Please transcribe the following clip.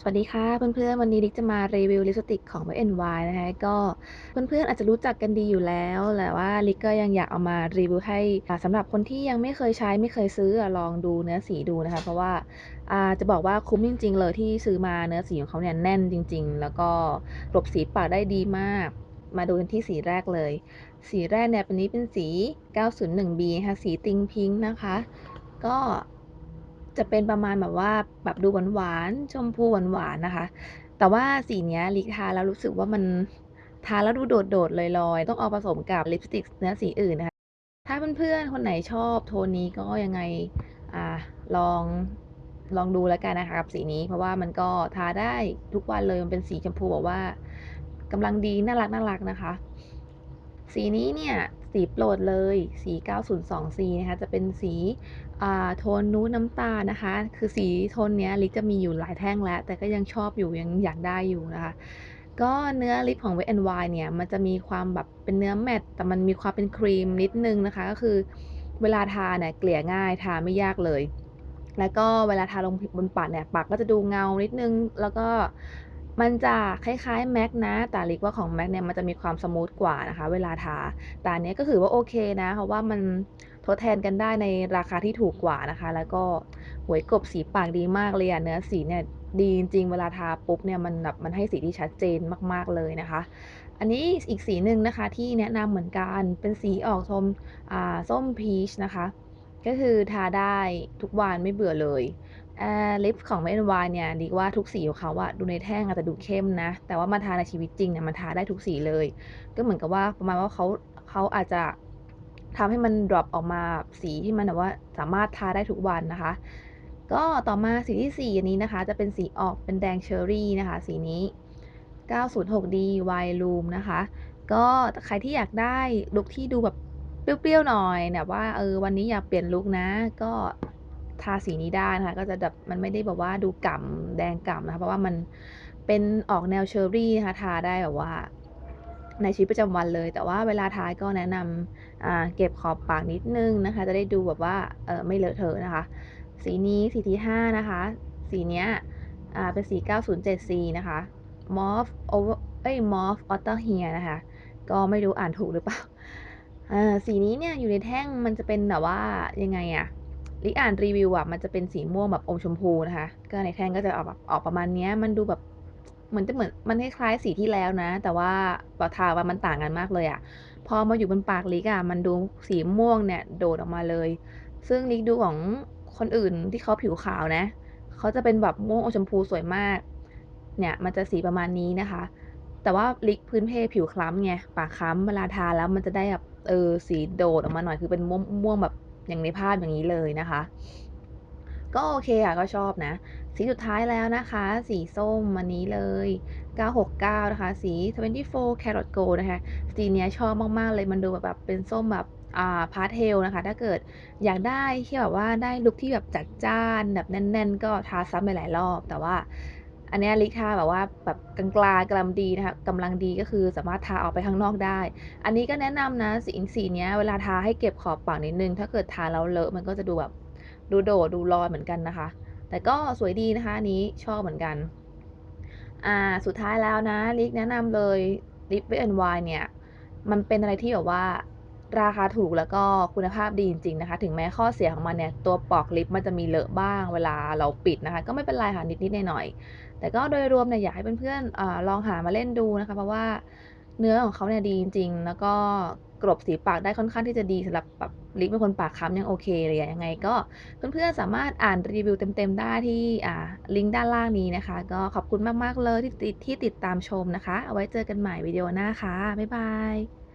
สวัสดีค่ะเพื่อนๆวันนี้ลิกจะมารีวิวลิปสติกของ NY นะคะก็เพื่อนๆอาจจะรู้จักกันดีอยู่แล้วแต่ว่าลิกก็ยังอยากเอามารีวิวให้อ่าสำหรับคนที่ยังไม่เคยใช้ไม่เคยซื้อลองดูเนื้อสีดูนะคะ เพราะว่าจะบอกว่าคุ้มจริง ๆ เลยที่ซื้อมาเนื้อสีของเขาเนี่ยแน่นจริง ๆ แล้วก็กลบสีปากได้ดีมาก มาดูกันที่สีแรกเลย สีแรกเนี่ยเป็นนี้เป็นสี 901B นะคะสีติงพิงค์นะคะ ก็ จะเป็นประมาณแบบว่าแบบดูหวานๆชมพูหวานๆนะคะ แต่ว่าสีเนี้ยลิกทาแล้วรู้สึกว่ามันทาแล้วดูโดดๆลอยๆ ต้องเอาผสมกับลิปสติกเนื้อสีอื่นนะคะ ถ้าเพื่อนๆคนไหนชอบโทนนี้ก็ยังไงอ่าลองลองดูแล้วกันนะคะกับสีนี้ เพราะว่ามันก็ทาได้ทุกวันเลยมันเป็นสีชมพูแบบว่ากำลังดีน่ารักน่ารักนะคะ สีนี้เนี่ย สีโปรดเลย สี 902C นะคะ จะเป็นสีโทนนูดน้ำตาลนะคะ คือสีโทนเนี้ยลิปจะมีอยู่หลายแท่งแล้ว แต่ก็ยังชอบอยู่ ยังอยากได้อยู่นะคะ ก็เนื้อลิปของ Wet n Wild เนี่ย มันจะมีความแบบเป็นเนื้อแมตต์แต่มันมีความเป็นครีมนิดนึงนะคะ ก็คือเวลาทาเนี่ยเกลี่ยง่าย ทาไม่ยากเลย แล้วก็เวลาทาลงบนปากเนี่ย ปากก็จะดูเงานิดนึง แล้วก็ มันจะคล้ายๆแม็กนะ แต่ลิกว่าของแม็กเนี่ยมันจะมีความสมูทกว่านะคะ เวลาทา แต่อันเนี้ยก็ถือว่าโอเคนะ เพราะว่ามันทดแทนกันได้ในราคาที่ถูกกว่านะคะ แล้วก็หวยกบสีปากดีมากเลยอะเนื้อสีเนี่ยดีจริงเวลาทาปุ๊บเนี่ยมันแบบมันให้สีที่ชัดเจนมาก ๆเลยนะคะ อันนี้อีกสีหนึ่งนะคะที่แนะนำเหมือนกันเป็นสีออกโทนอ่าส้มพีชนะคะ ก็คือทาได้ทุกวันไม่เบื่อเลย ลิปของ Wet n Wild เนี่ยดีว่าทุกสีของเขาอะดูในแท่งอาจจะดูเข้มนะ แต่ว่ามาทาในชีวิตจริงเนี่ยมันทาได้ทุกสีเลย ก็เหมือนกับว่าประมาณว่าเขาเขาอาจจะทำให้มัน drop ออกมาสีที่มันแบบว่าสามารถทาได้ทุกวันนะคะ ก็ต่อมาสีที่ 4 อันนี้นะคะ จะเป็นสีออกเป็นแดงเชอร์รี่นะคะ สีนี้ 906D Wine Room นะคะ ก็ใครที่อยากได้ลุคที่ดูแบบเปรี้ยวๆหน่อยแบบว่าเออวันนี้อยากเปลี่ยนลุคนะ ก็ ทาสีนี้ได้นะคะก็จะแบบมันไม่ได้แบบว่าดูก่ำแดงก่ำนะคะเพราะว่ามันเป็นออกแนวเชอร์รี่นะคะทาได้แบบว่า ในชีวิตประจำวันเลย แต่ว่าเวลาทาก็แนะนำอ่าเก็บขอบปากนิดนึงนะคะ จะได้ดูแบบว่าเออไม่เลอะเทอะนะคะ สีนี้สีที่5นะคะ สีเนี้ยเป็นสี 907C นะคะ Morph Over เอ้ย Morph Otter Hair นะคะ ก็ไม่รู้อ่านถูกหรือเปล่าอ่าสีนี้เนี่ยอยู่ในแท่งมันจะเป็นแบบว่ายังไงอะ ลิอ่านรีวิวอะมันจะเป็นสีม่วงแบบอมชมพูนะคะ ก็ในแท่งก็จะออกแบบออกประมาณเนี้ยมันดูแบบเหมือนจะเหมือนมันคล้ายๆสีที่แล้วนะ แต่ว่าพอทาว่ามันต่างกันมากเลยอะพอมาอยู่บนปากลิกอะมันดูสีม่วงเนี่ยโดดออกมาเลย ซึ่งลิกดูของคนอื่นที่เขาผิวขาวนะเขาจะเป็นแบบม่วงอมชมพูสวยมาก เนี่ยมันจะสีประมาณนี้นะคะ แต่ว่าลิกพื้นเพผิวคล้ำไงปากคล้ำเวลาทาแล้วมันจะได้แบบเออสีโดดออกมาหน่อยคือเป็นม่วงม่วงแบบ อย่างในภาพอย่างนี้เลยนะคะ ก็โอเคอะก็ชอบนะ สีสุดท้ายแล้วนะคะ สีส้มอันนี้เลย 969 นะคะ สี 24 Carat Gold นะคะ สีเนี้ยชอบมาก ๆ เลยมันดูแบบเป็นส้มแบบอ่าพาสเทลนะคะ ถ้าเกิดอยากได้ที่แบบว่าได้ลุคที่แบบจัดจ้านแบบแน่น ๆ ก็ทาซ้ำไปหลายรอบแต่ว่า อันนี้ลิกทาแบบว่าแบบกลางๆกำลังดีนะคะกำลังดีก็คือสามารถทาออกไปข้างนอกได้ อันนี้ก็แนะนำนะสีสีเนี้ยเวลาทาให้เก็บขอบปากนิดนึง ถ้าเกิดทาแล้วเลอะมันก็จะดูแบบดูโดดดูลอยเหมือนกันนะคะ แต่ก็สวยดีนะคะอันนี้ชอบเหมือนกันอ่าสุดท้ายแล้วนะลิกแนะนำเลยลิปเวทไวเนี่ยมันเป็นอะไรที่แบบว่า ราคาถูกแล้วก็คุณภาพดีจริงๆนะคะ ถึงแม้ข้อเสียของมันเนี่ย ตัวปลอกลิปมันจะมีเลอะบ้างเวลาเราปิดนะคะ ก็ไม่เป็นไรค่ะนิดๆหน่อยๆแต่ก็โดยรวมเนี่ยอยากให้เพื่อนๆอลองหามาเล่นดูนะคะ เพราะว่าเนื้อของเขาเนี่ยดีจริงๆ แล้วก็กลบสีปากได้ค่อนข้างที่จะดีสำหรับแบบลิปเป็นคนปากค้ำยังโอเคเลยยังไงก็เพื่อนๆสามารถอ่านรีวิวเต็มๆได้ที่อ่าลิงก์ด้านล่างนี้นะคะ ก็ขอบคุณมากๆเลยที่ติดที่ติดตามชมนะคะ เอาไว้เจอกันใหม่วิดีโอหน้าค่ะบ๊ายบาย